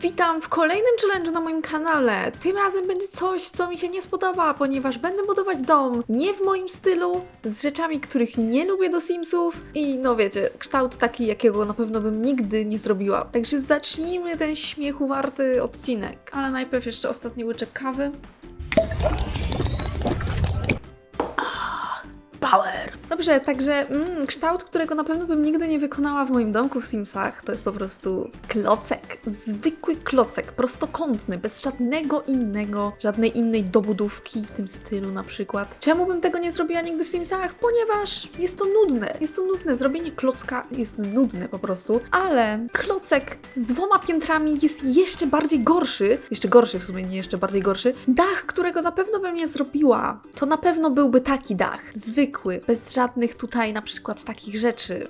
Witam w kolejnym challenge na moim kanale. Tym razem będzie coś, co mi się nie spodoba, ponieważ będę budować dom nie w moim stylu, z rzeczami, których nie lubię do Simsów i no wiecie, kształt taki, jakiego na pewno bym nigdy nie zrobiła. Także zacznijmy ten śmiechu warty odcinek. Ale najpierw jeszcze ostatni łyczek kawy. Power! Dobrze, także mm, kształt, którego na pewno bym nigdy nie wykonała w moim domku w Simsach, to jest po prostu klocek. Zwykły klocek, prostokątny, bez żadnego innego, żadnej innej dobudówki w tym stylu na przykład. Czemu bym tego nie zrobiła nigdy w Simsach? Ponieważ jest to nudne. Jest to nudne. Zrobienie klocka jest nudne po prostu, ale klocek z dwoma piętrami jest jeszcze bardziej gorszy. Jeszcze gorszy w sumie, nie jeszcze bardziej gorszy. Dach, którego na pewno bym nie zrobiła, to na pewno byłby taki dach. Zwykły, bez żadnych tutaj na przykład takich rzeczy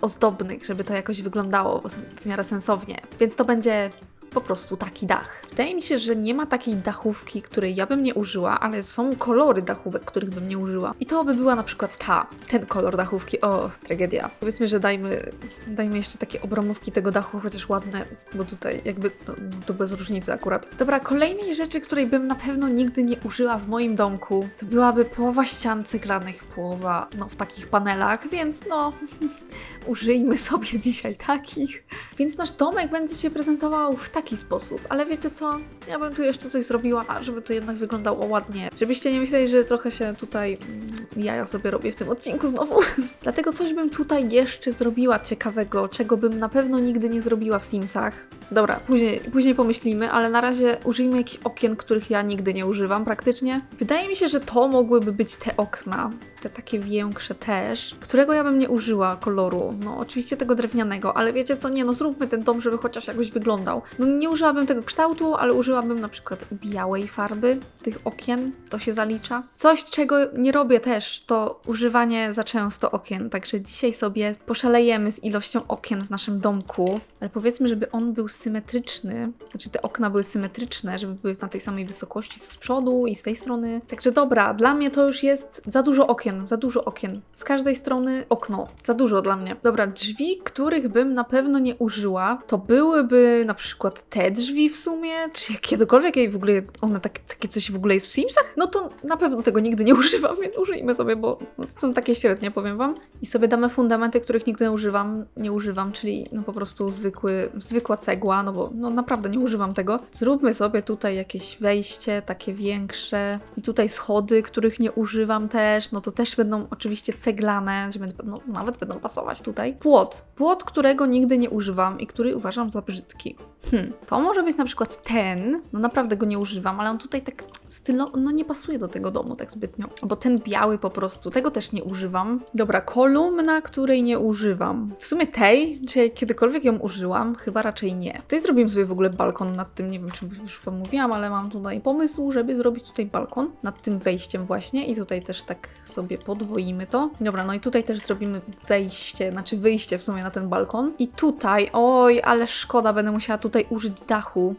ozdobnych, żeby to jakoś wyglądało w miarę sensownie. Więc to będzie po prostu taki dach. Wydaje mi się, że nie ma takiej dachówki, której ja bym nie użyła, ale są kolory dachówek, których bym nie użyła. I to by była na przykład ta, ten kolor dachówki. O, tragedia. Powiedzmy, że dajmy, dajmy jeszcze takie obramówki tego dachu, chociaż ładne, bo tutaj jakby no, to bez różnicy akurat. Dobra, kolejnej rzeczy, której bym na pewno nigdy nie użyła w moim domku, to byłaby połowa ścian ceglanych, połowa no w takich panelach, więc no użyjmy sobie dzisiaj takich. Więc nasz domek będzie się prezentował w taki sposób. Ale wiecie co? Ja bym tu jeszcze coś zrobiła, żeby to jednak wyglądało ładnie. Żebyście nie myśleli, że trochę się tutaj mm, jaja sobie robię w tym odcinku znowu. Dlatego coś bym tutaj jeszcze zrobiła ciekawego, czego bym na pewno nigdy nie zrobiła w Simsach. Dobra, później, później pomyślimy, ale na razie użyjmy jakichś okien, których ja nigdy nie używam praktycznie. Wydaje mi się, że to mogłyby być te okna, te takie większe też, którego ja bym nie użyła koloru. No oczywiście tego drewnianego, ale wiecie co, nie no zróbmy ten dom, żeby chociaż jakoś wyglądał. No nie użyłabym tego kształtu, ale użyłabym na przykład białej farby tych okien, to się zalicza. Coś, czego nie robię też, to używanie za często okien, także dzisiaj sobie poszalejemy z ilością okien w naszym domku, ale powiedzmy, żeby on był symetryczny, znaczy te okna były symetryczne, żeby były na tej samej wysokości co z przodu i z tej strony. Także dobra, dla mnie to już jest za dużo okien, za dużo okien. Z każdej strony okno, za dużo dla mnie. Dobra, drzwi, których bym na pewno nie użyła, to byłyby na przykład te drzwi w sumie, czy kiedykolwiek jej w ogóle one tak, takie coś w ogóle jest w Simsach, no to na pewno tego nigdy nie używam, więc użyjmy sobie, bo są takie średnie, powiem wam. I sobie damy fundamenty, których nigdy nie używam, nie używam, czyli no po prostu zwykły, zwykła cegła, no bo no naprawdę nie używam tego. Zróbmy sobie tutaj jakieś wejście, takie większe i tutaj schody, których nie używam też, no to też będą oczywiście ceglane, że będą, no, nawet będą pasować tutaj. Płot. Płot, którego nigdy nie używam i który uważam za brzydki. Hmm. To może być na przykład ten, no naprawdę go nie używam, ale on tutaj tak stylo, no nie pasuje do tego domu tak zbytnio. Bo ten biały po prostu, tego też nie używam. Dobra, kolumna, której nie używam. W sumie tej, czy kiedykolwiek ją użyłam? Chyba raczej nie. Tutaj zrobiłem sobie w ogóle balkon nad tym, nie wiem czy już wam mówiłam, ale mam tutaj pomysł, żeby zrobić tutaj balkon nad tym wejściem właśnie i tutaj też tak sobie podwoimy to. Dobra, no i tutaj też zrobimy wejście, znaczy wyjście w sumie na ten balkon. I tutaj, oj, ale szkoda, będę musiała tutaj użyć dachu.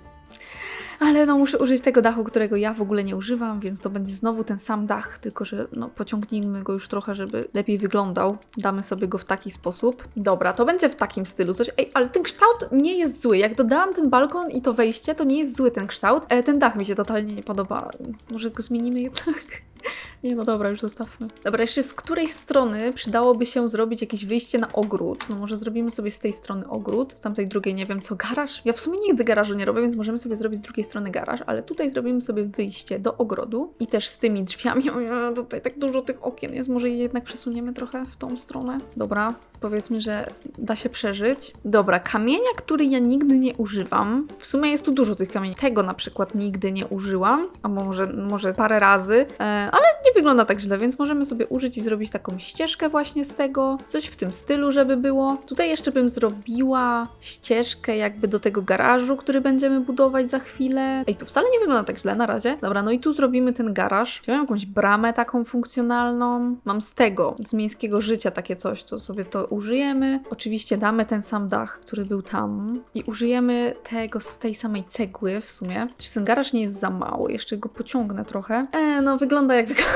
Ale no muszę użyć tego dachu, którego ja w ogóle nie używam, więc to będzie znowu ten sam dach, tylko że no pociągnijmy go już trochę, żeby lepiej wyglądał. Damy sobie go w taki sposób. Dobra, to będzie w takim stylu coś. Ej, ale ten kształt nie jest zły. Jak dodałam ten balkon i to wejście, to nie jest zły ten kształt. E, ten dach mi się totalnie nie podoba. Może go zmienimy jednak? Nie, no dobra, już zostawmy. Dobra, jeszcze z której strony przydałoby się zrobić jakieś wyjście na ogród? No może zrobimy sobie z tej strony ogród, z tamtej drugiej nie wiem co, garaż? Ja w sumie nigdy garażu nie robię, więc możemy sobie zrobić z drugiej strony garaż, ale tutaj zrobimy sobie wyjście do ogrodu i też z tymi drzwiami. O, tutaj tak dużo tych okien jest, może je jednak przesuniemy trochę w tą stronę. Dobra, powiedzmy, że da się przeżyć. Dobra, kamienia, który ja nigdy nie używam. W sumie jest tu dużo tych kamieni. Tego na przykład nigdy nie użyłam, a może, może parę razy, e, ale nie wygląda tak źle, więc możemy sobie użyć i zrobić taką ścieżkę właśnie z tego. Coś w tym stylu, żeby było. Tutaj jeszcze bym zrobiła ścieżkę jakby do tego garażu, który będziemy budować za chwilę. Ej, to wcale nie wygląda tak źle na razie. Dobra, no i tu zrobimy ten garaż. Chciałam jakąś bramę taką funkcjonalną. Mam z tego, z miejskiego życia takie coś, to sobie to użyjemy. Oczywiście damy ten sam dach, który był tam i użyjemy tego z tej samej cegły w sumie. Czy ten garaż nie jest za mały? Jeszcze go pociągnę trochę. E, no wygląda jak wygląda.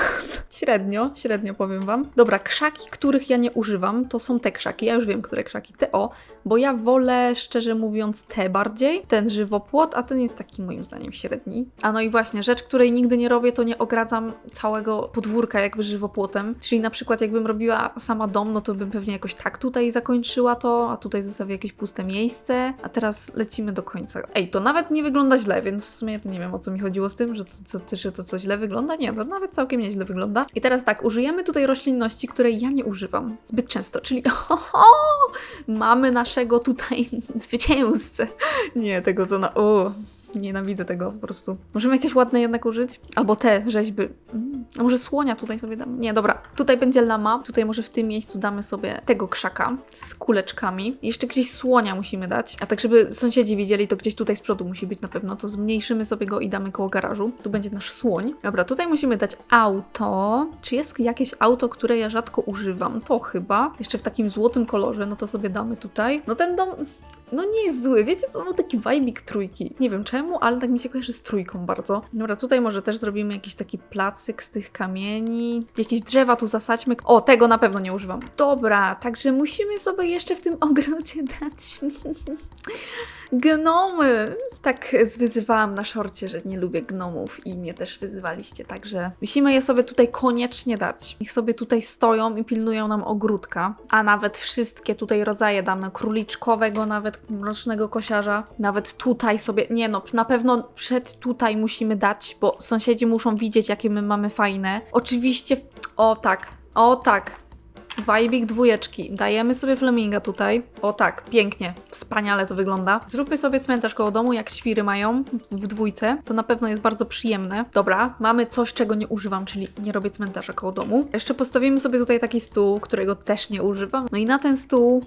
Średnio, średnio powiem wam. Dobra, krzaki, których ja nie używam, to są te krzaki. Ja już wiem, które krzaki. Te o, bo ja wolę szczerze mówiąc te bardziej. Ten żywopłot, a ten jest taki moim zdaniem średni. A no i właśnie, rzecz, której nigdy nie robię, to nie ogradzam całego podwórka jakby żywopłotem. Czyli na przykład jakbym robiła sama dom, no to bym pewnie jakoś tak tutaj zakończyła to, a tutaj zostawię jakieś puste miejsce. A teraz lecimy do końca. Ej, to nawet nie wygląda źle, więc w sumie to nie wiem o co mi chodziło z tym, że to, co, że to co źle wygląda. Nie, to nawet całkiem nieźle wygląda. I teraz tak, użyjemy tutaj roślinności, której ja nie używam zbyt często, czyli oho, mamy naszego tutaj zwycięzcę. Nie, tego co na... nienawidzę tego po prostu. Możemy jakieś ładne jednak użyć? Albo te rzeźby. Mm, a może słonia tutaj sobie dam? Nie, dobra. Tutaj będzie lama. Tutaj może w tym miejscu damy sobie tego krzaka z kuleczkami. Jeszcze gdzieś słonia musimy dać. A tak, żeby sąsiedzi widzieli, to gdzieś tutaj z przodu musi być na pewno. To zmniejszymy sobie go i damy koło garażu. Tu będzie nasz słoń. Dobra, tutaj musimy dać auto. Czy jest jakieś auto, które ja rzadko używam? To chyba. Jeszcze w takim złotym kolorze. No to sobie damy tutaj. No ten dom no nie jest zły. Wiecie co, ma taki vibik trójki. Nie wiem czemu, ale tak mi się kojarzy z trójką bardzo. Dobra, tutaj może też zrobimy jakiś taki placyk z tych kamieni. Jakieś drzewa tu zasadźmy. O, tego na pewno nie używam. Dobra, także musimy sobie jeszcze w tym ogrodzie dać gnomy. Tak zwyzywałam na szorcie, że nie lubię gnomów i mnie też wyzywaliście, także musimy je sobie tutaj koniecznie dać. Niech sobie tutaj stoją i pilnują nam ogródka, a nawet wszystkie tutaj rodzaje damy, króliczkowego, nawet mrocznego kosiarza, nawet tutaj sobie, nie no, na pewno przed tutaj musimy dać, bo sąsiedzi muszą widzieć, jakie my mamy fajne. Oczywiście, o tak, o tak, Wajbik dwójeczki. Dajemy sobie flaminga tutaj. O tak, pięknie, wspaniale to wygląda. Zróbmy sobie cmentarz koło domu, jak świry mają w dwójce. To na pewno jest bardzo przyjemne. Dobra, mamy coś, czego nie używam, czyli nie robię cmentarza koło domu. Jeszcze postawimy sobie tutaj taki stół, którego też nie używam. No i na ten stół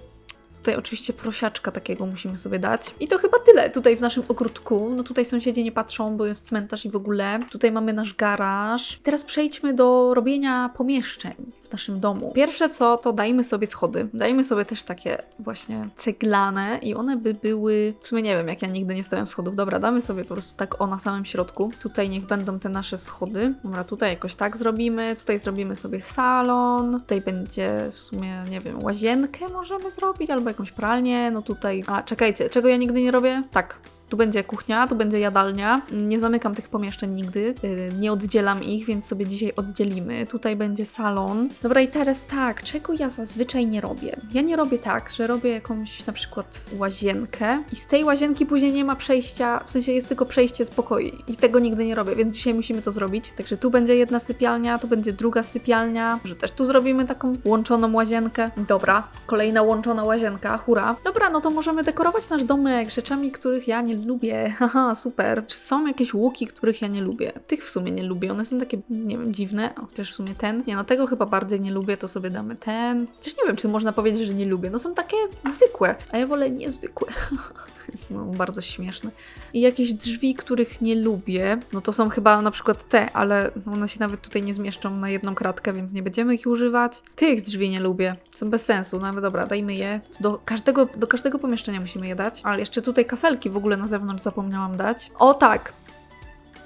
Tutaj oczywiście prosiaczka takiego musimy sobie dać. I to chyba tyle tutaj w naszym ogródku. No tutaj sąsiedzi nie patrzą, bo jest cmentarz i w ogóle. Tutaj mamy nasz garaż. Teraz przejdźmy do robienia pomieszczeń w naszym domu. Pierwsze co, to dajmy sobie schody. Dajmy sobie też takie właśnie ceglane i one by były... W sumie nie wiem, jak ja nigdy nie stawiam schodów. Dobra, damy sobie po prostu tak o na samym środku. Tutaj niech będą te nasze schody. Dobra, tutaj jakoś tak zrobimy. Tutaj zrobimy sobie salon. Tutaj będzie w sumie, nie wiem, łazienkę możemy zrobić albo jakąś pralnię. No tutaj... A, czekajcie, czego ja nigdy nie robię? Tak, tu będzie kuchnia, tu będzie jadalnia. Nie zamykam tych pomieszczeń nigdy, yy, nie oddzielam ich, więc sobie dzisiaj oddzielimy. Tutaj będzie salon. Dobra, i teraz tak, czego ja zazwyczaj nie robię? Ja nie robię tak, że robię jakąś na przykład łazienkę i z tej łazienki później nie ma przejścia, w sensie jest tylko przejście z pokoi i tego nigdy nie robię, więc dzisiaj musimy to zrobić. Także tu będzie jedna sypialnia, tu będzie druga sypialnia, że też tu zrobimy taką łączoną łazienkę. Dobra, kolejna łączona łazienka, hura. Dobra, no to możemy dekorować nasz domek rzeczami, których ja nie lubię. Haha, super. Czy są jakieś łuki, których ja nie lubię? Tych w sumie nie lubię. One są takie, nie wiem, dziwne. Chociaż w sumie ten. Nie, no tego chyba bardziej nie lubię, to sobie damy ten. Chociaż nie wiem, czy można powiedzieć, że nie lubię. No są takie zwykłe, a ja wolę niezwykłe. no, bardzo śmieszne. I jakieś drzwi, których nie lubię, no to są chyba na przykład te, ale one się nawet tutaj nie zmieszczą na jedną kratkę, więc nie będziemy ich używać. Tych drzwi nie lubię. Są bez sensu, no ale dobra, dajmy je. Do każdego, do każdego pomieszczenia musimy je dać. Ale jeszcze tutaj kafelki w ogóle na zewnątrz zapomniałam dać. O tak!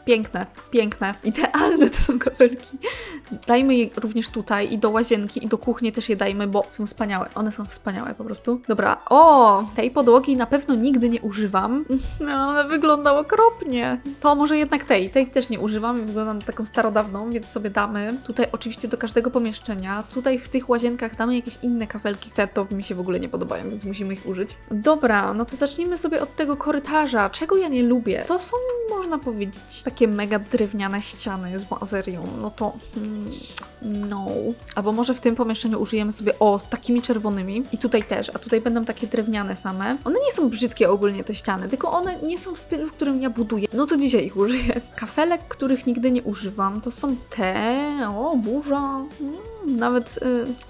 Piękne, piękne, idealne to są kafelki. Dajmy je również tutaj i do łazienki i do kuchni też je dajmy, bo są wspaniałe. One są wspaniałe po prostu. Dobra, o, tej podłogi na pewno nigdy nie używam. No, Ona wygląda okropnie. To może jednak tej, tej też nie używam wygląda na taką starodawną, więc sobie damy. Tutaj oczywiście do każdego pomieszczenia. Tutaj w tych łazienkach damy jakieś inne kafelki, te to mi się w ogóle nie podobają, więc musimy ich użyć. Dobra, no to zacznijmy sobie od tego korytarza. Czego ja nie lubię? To są, można powiedzieć, takie mega drewniane ściany z mazerią. No to hmm, no. Albo może w tym pomieszczeniu użyjemy sobie o z takimi czerwonymi i tutaj też, a tutaj będą takie drewniane same. One nie są brzydkie ogólnie te ściany, tylko one nie są w stylu, w którym ja buduję. No to dzisiaj ich użyję. Kafelek, których nigdy nie używam, to są te. O, burza. Mm. Nawet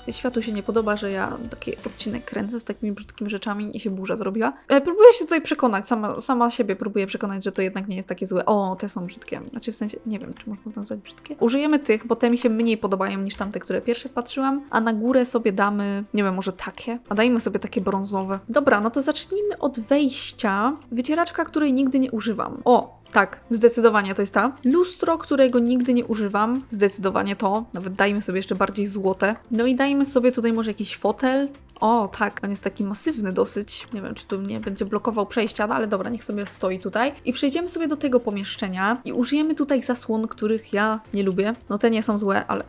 y, światu się nie podoba, że ja taki odcinek kręcę z takimi brzydkimi rzeczami i się burza zrobiła. E, próbuję się tutaj przekonać, sama, sama siebie próbuję przekonać, że to jednak nie jest takie złe. O, te są brzydkie. Znaczy w sensie, nie wiem, czy można to nazwać brzydkie. Użyjemy tych, bo te mi się mniej podobają niż tamte, które pierwsze patrzyłam, a na górę sobie damy, nie wiem, może takie? A dajmy sobie takie brązowe. Dobra, no to zacznijmy od wejścia. Wycieraczka, której nigdy nie używam. O, tak, zdecydowanie to jest ta. Lustro, którego nigdy nie używam, zdecydowanie to. Nawet dajmy sobie jeszcze bardziej złote. No i dajmy sobie tutaj może jakiś fotel. O, tak, on jest taki masywny dosyć. Nie wiem, czy tu mnie będzie blokował przejścia, no ale dobra, niech sobie stoi tutaj. I przejdziemy sobie do tego pomieszczenia i użyjemy tutaj zasłon, których ja nie lubię. No te nie są złe, ale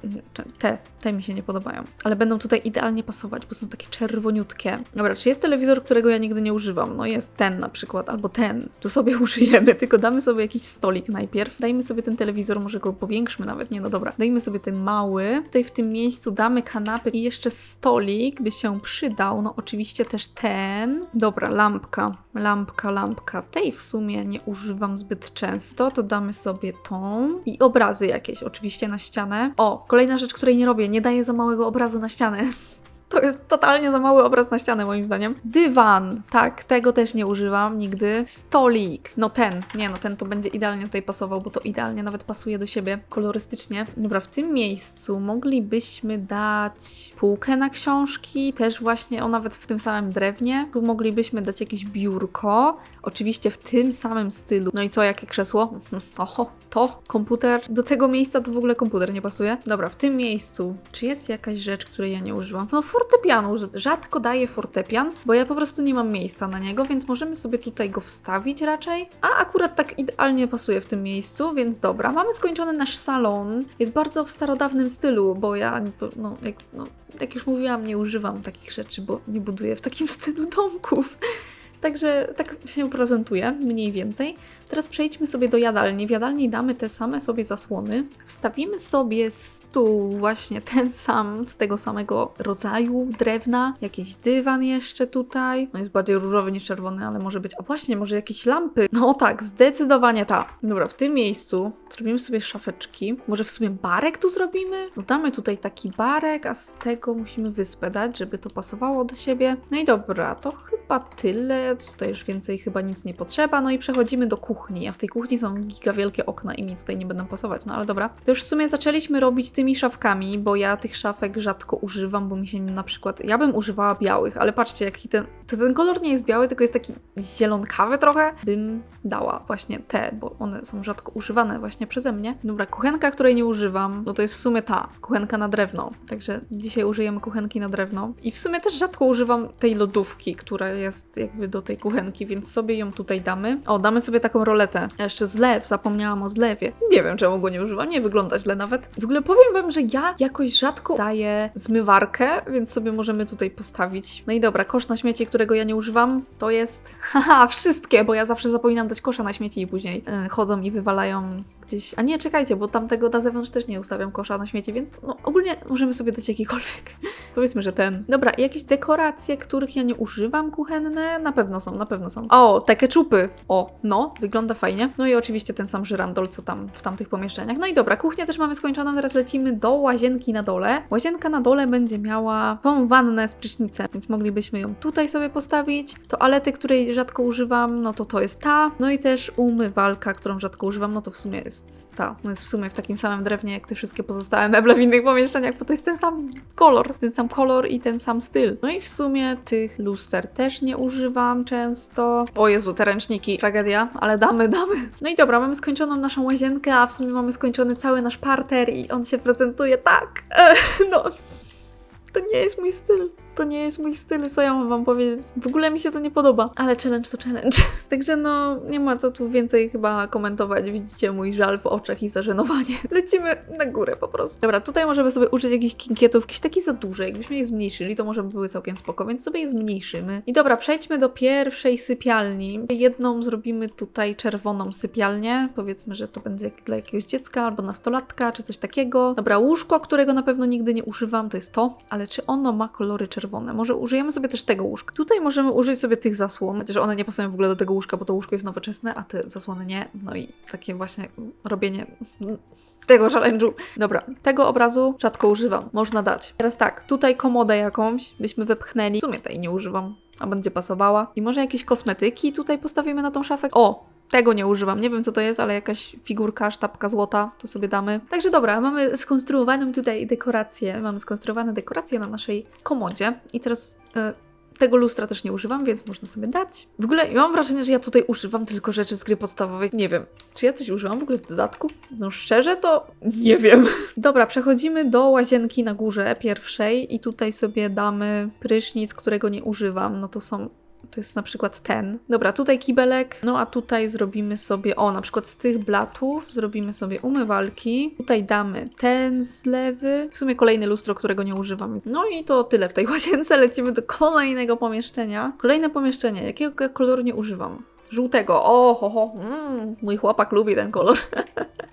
te, te mi się nie podobają. Ale będą tutaj idealnie pasować, bo są takie czerwoniutkie. Dobra, czy jest telewizor, którego ja nigdy nie używam? No jest ten na przykład, albo ten. To sobie użyjemy, tylko damy sobie jakiś stolik najpierw. Dajmy sobie ten telewizor, może go powiększmy nawet, nie no dobra. Dajmy sobie ten mały. Tutaj w tym miejscu damy kanapę i jeszcze stolik by się przydał. No oczywiście też ten. Dobra, lampka. Lampka, lampka. Tej w sumie nie używam zbyt często, to damy sobie tą. I obrazy jakieś oczywiście na ścianę. O, kolejna rzecz, której nie robię. Nie daję za małego obrazu na ścianę. To jest totalnie za mały obraz na ścianę, moim zdaniem. Dywan, tak, tego też nie używam nigdy. Stolik, no ten, nie, no ten to będzie idealnie tutaj pasował, bo to idealnie nawet pasuje do siebie kolorystycznie. Dobra, w tym miejscu moglibyśmy dać półkę na książki, też właśnie, o nawet w tym samym drewnie. Tu moglibyśmy dać jakieś biurko, oczywiście w tym samym stylu. No i co, jakie krzesło? Oho, to komputer. Do tego miejsca to w ogóle komputer nie pasuje. Dobra, w tym miejscu, czy jest jakaś rzecz, której ja nie używam? No fortepianu, rzadko daję fortepian, bo ja po prostu nie mam miejsca na niego, więc możemy sobie tutaj go wstawić raczej. A akurat tak idealnie pasuje w tym miejscu, więc dobra. Mamy skończony nasz salon. Jest bardzo w starodawnym stylu, bo ja, no jak, no, jak już mówiłam, nie używam takich rzeczy, bo nie buduję w takim stylu domków. Także tak się prezentuje, mniej więcej. Teraz przejdźmy sobie do jadalni. W jadalni damy te same sobie zasłony. Wstawimy sobie stół właśnie ten sam, z tego samego rodzaju drewna. Jakiś dywan jeszcze tutaj. No jest bardziej różowy niż czerwony, ale może być... A właśnie, może jakieś lampy. No tak, zdecydowanie ta. Dobra, w tym miejscu zrobimy sobie szafeczki. Może w sumie barek tu zrobimy? Dodamy tutaj taki barek, a z tego musimy wyspę dać, żeby to pasowało do siebie. No i dobra, to chyba tyle. Tutaj już więcej chyba nic nie potrzeba. No i przechodzimy do kuchni. A w tej kuchni są giga wielkie okna i mi tutaj nie będą pasować. No ale dobra. To już w sumie zaczęliśmy robić tymi szafkami, bo ja tych szafek rzadko używam, bo mi się na przykład... Ja bym używała białych, ale patrzcie, jaki ten... To ten kolor nie jest biały, tylko jest taki zielonkawy trochę. Bym dała właśnie te, bo one są rzadko używane właśnie przeze mnie. Dobra, kuchenka, której nie używam, no to jest w sumie ta. Kuchenka na drewno. Także dzisiaj użyjemy kuchenki na drewno. I w sumie też rzadko używam tej lodówki, która jest jakby do tej kuchenki, więc sobie ją tutaj damy. O, damy sobie taką roletę. Jeszcze zlew, zapomniałam o zlewie. Nie wiem, czemu go nie używam, nie wygląda źle nawet. W ogóle powiem wam, że ja jakoś rzadko daję zmywarkę, więc sobie możemy tutaj postawić. No i dobra, kosz na śmieci, którego ja nie używam, to jest haha, wszystkie, bo ja zawsze zapominam dać kosza na śmieci i później yy, chodzą i wywalają gdzieś. A nie, czekajcie, bo tamtego na zewnątrz też nie ustawiam kosza na śmieci, więc no, ogólnie możemy sobie dać jakikolwiek. Powiedzmy, że ten. Dobra, jakieś dekoracje, których ja nie używam kuchenne, na pewno są, na pewno są. O, te keczupy. O, no, wygląda fajnie. No i oczywiście ten sam żyrandol, co tam w tamtych pomieszczeniach. No i dobra, kuchnię też mamy skończoną, teraz lecimy do łazienki na dole. Łazienka na dole będzie miała tą wannę z prysznicem, więc moglibyśmy ją tutaj sobie postawić. Toalety, której rzadko używam, no to to jest ta. No i też umywalka, którą rzadko używam, no to w sumie jest ta. No jest w sumie w takim samym drewnie, jak te wszystkie pozostałe meble w innych pomieszczeniach, bo to jest ten sam kolor, ten sam kolor i ten sam styl. No i w sumie tych luster też nie używam często. O Jezu, te ręczniki, tragedia, ale damy, damy. No i dobra, mamy skończoną naszą łazienkę, a w sumie mamy skończony cały nasz parter i on się prezentuje tak. E, no, to nie jest mój styl. To nie jest mój styl, co ja mam wam powiedzieć. W ogóle mi się to nie podoba. Ale challenge to challenge. Także no, nie ma co tu więcej chyba komentować. Widzicie mój żal w oczach i zażenowanie. Lecimy na górę po prostu. Dobra, tutaj możemy sobie użyć jakichś kinkietów, jakieś takie za duże. Jakbyśmy je zmniejszyli, to może by były całkiem spoko, więc sobie je zmniejszymy. I dobra, przejdźmy do pierwszej sypialni. Jedną zrobimy tutaj czerwoną sypialnię. Powiedzmy, że to będzie dla jakiegoś dziecka albo nastolatka, czy coś takiego. Dobra, łóżko, którego na pewno nigdy nie używam, to jest to. Ale czy ono ma kolory czerwone? Czerwone. Może użyjemy sobie też tego łóżka. Tutaj możemy użyć sobie tych zasłon, chociaż one nie pasują w ogóle do tego łóżka, bo to łóżko jest nowoczesne, a te zasłony nie. No i takie właśnie robienie tego challenge'u. Dobra, tego obrazu rzadko używam. Można dać. Teraz tak, tutaj komodę jakąś byśmy wepchnęli. W sumie tej nie używam, a będzie pasowała. I może jakieś kosmetyki tutaj postawimy na tą szafę. O! Tego nie używam. Nie wiem, co to jest, ale jakaś figurka, sztabka złota, to sobie damy. Także dobra, mamy skonstruowaną tutaj dekorację. Mamy skonstruowane dekoracje na naszej komodzie. I teraz e, tego lustra też nie używam, więc można sobie dać. W ogóle mam wrażenie, że ja tutaj używam tylko rzeczy z gry podstawowej. Nie wiem, czy ja coś używam w ogóle z dodatku? No szczerze to nie wiem. Dobra, przechodzimy do łazienki na górze pierwszej i tutaj sobie damy prysznic, którego nie używam. No to są to jest na przykład ten. Dobra, tutaj kibelek, no a tutaj zrobimy sobie, o, na przykład z tych blatów zrobimy sobie umywalki. Tutaj damy ten z lewy. W sumie kolejne lustro, którego nie używam. No i to tyle w tej łazience. Lecimy do kolejnego pomieszczenia. Kolejne pomieszczenie. Jakiego koloru nie używam? Żółtego. O, ho, ho. Mm, mój chłopak lubi ten kolor.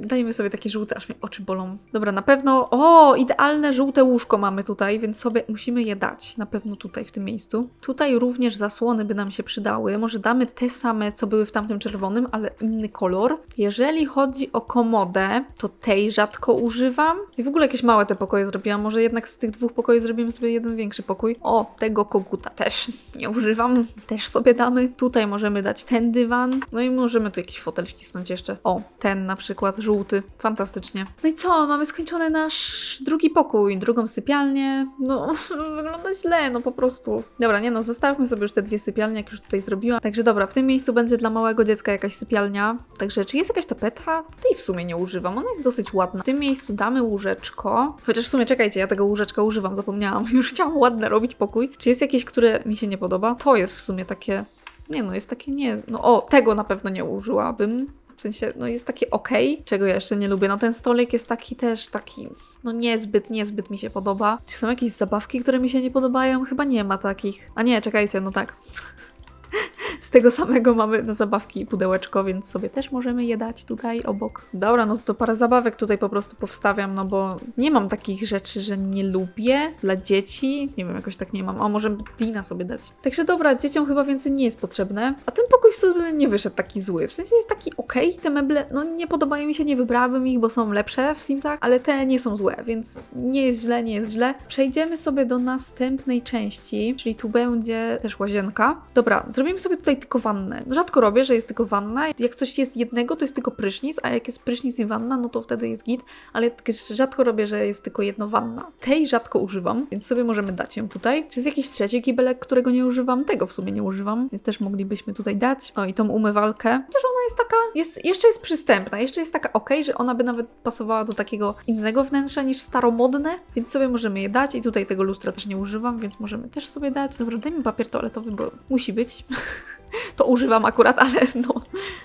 Dajmy sobie takie żółte, aż mnie oczy bolą. Dobra, na pewno. O, idealne żółte łóżko mamy tutaj, więc sobie musimy je dać. Na pewno tutaj, w tym miejscu. Tutaj również zasłony by nam się przydały. Może damy te same, co były w tamtym czerwonym, ale inny kolor. Jeżeli chodzi o komodę, to tej rzadko używam. I w ogóle jakieś małe te pokoje zrobiłam. Może jednak z tych dwóch pokoi zrobimy sobie jeden większy pokój. O, tego koguta też nie używam. Też sobie damy. Tutaj możemy dać ten dywan. No i możemy tu jakiś fotel wcisnąć jeszcze. O, ten na przykład żółty. Fantastycznie. No i co? Mamy skończony nasz drugi pokój, drugą sypialnię. No, wygląda źle, no po prostu. Dobra, nie no, zostawmy sobie już te dwie sypialnie, jak już tutaj zrobiłam. Także dobra, w tym miejscu będzie dla małego dziecka jakaś sypialnia. Także czy jest jakaś tapeta? Tej w sumie nie używam, ona jest dosyć ładna. W tym miejscu damy łóżeczko. Chociaż w sumie czekajcie, ja tego łóżeczka używam, zapomniałam. Już chciałam ładne robić pokój. Czy jest jakieś, które mi się nie podoba? To jest w sumie takie nie no, jest takie nie. No o, tego na pewno nie użyłabym. W sensie, no jest takie ok, czego ja jeszcze nie lubię. No ten stolik jest taki też taki, no niezbyt, niezbyt mi się podoba. Czy są jakieś zabawki, które mi się nie podobają? Chyba nie ma takich. A nie, czekajcie, no tak. Tego samego mamy na zabawki pudełeczko, więc sobie też możemy je dać tutaj obok. Dobra, no to, parę zabawek tutaj po prostu powstawiam, no bo nie mam takich rzeczy, że nie lubię dla dzieci. Nie wiem, jakoś tak nie mam. O, może Dina sobie dać. Także dobra, dzieciom chyba więcej nie jest potrzebne. A ten pokój w sobie nie wyszedł taki zły. W sensie jest taki okej, te meble, no nie podobają mi się, nie wybrałabym ich, bo są lepsze w Simsach, ale te nie są złe, więc nie jest źle, nie jest źle. Przejdziemy sobie do następnej części, czyli tu będzie też łazienka. Dobra, zrobimy sobie tutaj tylko wannę. Rzadko robię, że jest tylko wanna. Jak coś jest jednego, to jest tylko prysznic, a jak jest prysznic i wanna, no to wtedy jest git, ale tak rzadko robię, że jest tylko jedno wanna. Tej rzadko używam, więc sobie możemy dać ją tutaj. Czy jest jakiś trzeci kibelek, którego nie używam? Tego w sumie nie używam, więc też moglibyśmy tutaj dać. O, i tą umywalkę. Chociaż ona jest taka, jest, jeszcze jest przystępna, jeszcze jest taka ok, że ona by nawet pasowała do takiego innego wnętrza niż staromodne, więc sobie możemy je dać i tutaj tego lustra też nie używam, więc możemy też sobie dać. Dobra, dajmy papier toaletowy, bo musi być. to używam akurat, ale no.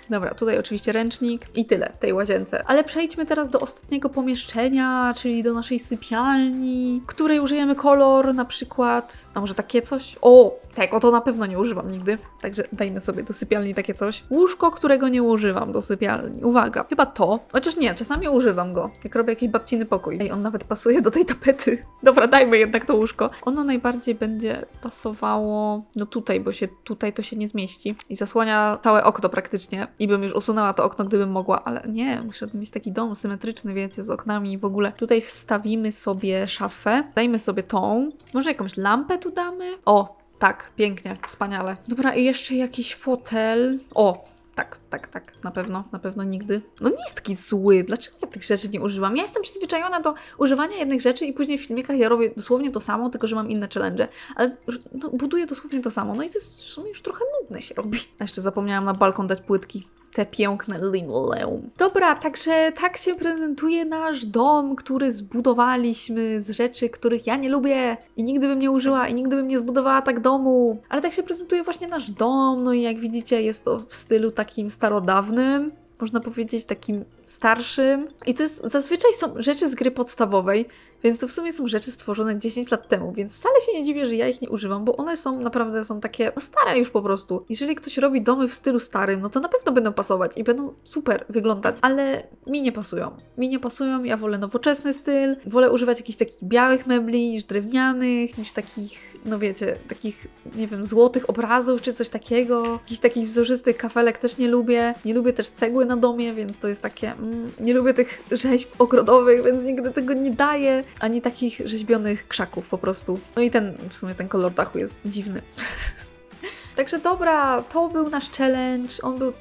Dobra, tutaj oczywiście ręcznik i tyle w tej łazience. Ale przejdźmy teraz do ostatniego pomieszczenia, czyli do naszej sypialni, której użyjemy kolor na przykład, a może takie coś? O, tego to na pewno nie używam nigdy, także dajmy sobie do sypialni takie coś. Łóżko, którego nie używam do sypialni. Uwaga, chyba to. Chociaż nie, czasami używam go, jak robię jakiś babciny pokój. Ej, on nawet pasuje do tej tapety. Dobra, dajmy jednak to łóżko. Ono najbardziej będzie pasowało, no tutaj, bo się tutaj to się nie zmieści i zasłania całe okno praktycznie i bym już usunęła to okno, gdybym mogła, ale nie, muszę mieć taki dom symetryczny, wiecie, z oknami w ogóle. Tutaj wstawimy sobie szafę, dajmy sobie tą, może jakąś lampę tu damy? O, tak, pięknie, wspaniale. Dobra, i jeszcze jakiś fotel. O, tak, tak, tak, na pewno, na pewno nigdy. No nie jest taki zły, dlaczego ja tych rzeczy nie używam? Ja jestem przyzwyczajona do używania jednych rzeczy i później w filmikach ja robię dosłownie to samo, tylko że mam inne challenge, ale no, buduję dosłownie to samo, no i to jest w sumie już trochę nudne się robi. A jeszcze zapomniałam na balkon dać płytki. Te piękne linoleum. Dobra, także tak się prezentuje nasz dom, który zbudowaliśmy z rzeczy, których ja nie lubię i nigdy bym nie użyła i nigdy bym nie zbudowała tak domu. Ale tak się prezentuje właśnie nasz dom, no i jak widzicie jest to w stylu takim starodawnym, można powiedzieć takim starszym. I to jest, zazwyczaj są rzeczy z gry podstawowej. Więc to w sumie są rzeczy stworzone 10 lat temu, więc wcale się nie dziwię, że ja ich nie używam, bo one są naprawdę są takie no, stare już po prostu. Jeżeli ktoś robi domy w stylu starym, no to na pewno będą pasować i będą super wyglądać, ale mi nie pasują. Mi nie pasują, ja wolę nowoczesny styl, wolę używać jakichś takich białych mebli niż drewnianych, niż takich, no wiecie, takich, nie wiem, złotych obrazów czy coś takiego. Jakichś takich wzorzystych kafelek też nie lubię. Nie lubię też cegły na domie, więc to jest takie, mm, nie lubię tych rzeźb ogrodowych, więc nigdy tego nie daję, ani takich rzeźbionych krzaków po prostu. No i ten, w sumie ten kolor dachu jest dziwny. Także dobra, to był nasz challenge. On był,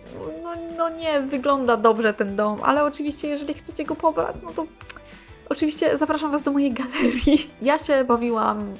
no, no nie wygląda dobrze ten dom, ale oczywiście jeżeli chcecie go pobrać, no to oczywiście zapraszam Was do mojej galerii. Ja się bawiłam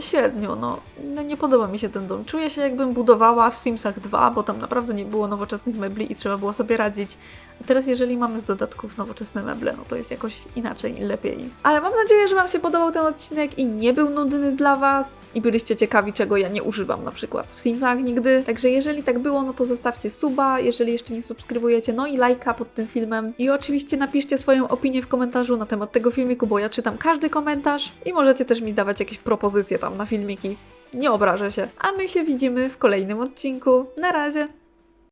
średnio, no, no nie podoba mi się ten dom. Czuję się jakbym budowała w Simsach 2, bo tam naprawdę nie było nowoczesnych mebli i trzeba było sobie radzić. Teraz jeżeli mamy z dodatków nowoczesne meble, no to jest jakoś inaczej i lepiej. Ale mam nadzieję, że Wam się podobał ten odcinek i nie był nudny dla Was i byliście ciekawi, czego ja nie używam na przykład w Simsach nigdy. Także jeżeli tak było, no to zostawcie suba, jeżeli jeszcze nie subskrybujecie, no i lajka pod tym filmem. I oczywiście napiszcie swoją opinię w komentarzu na temat tego filmiku, bo ja czytam każdy komentarz i możecie też mi dawać jakieś propozycje tam na filmiki. Nie obrażę się. A my się widzimy w kolejnym odcinku. Na razie!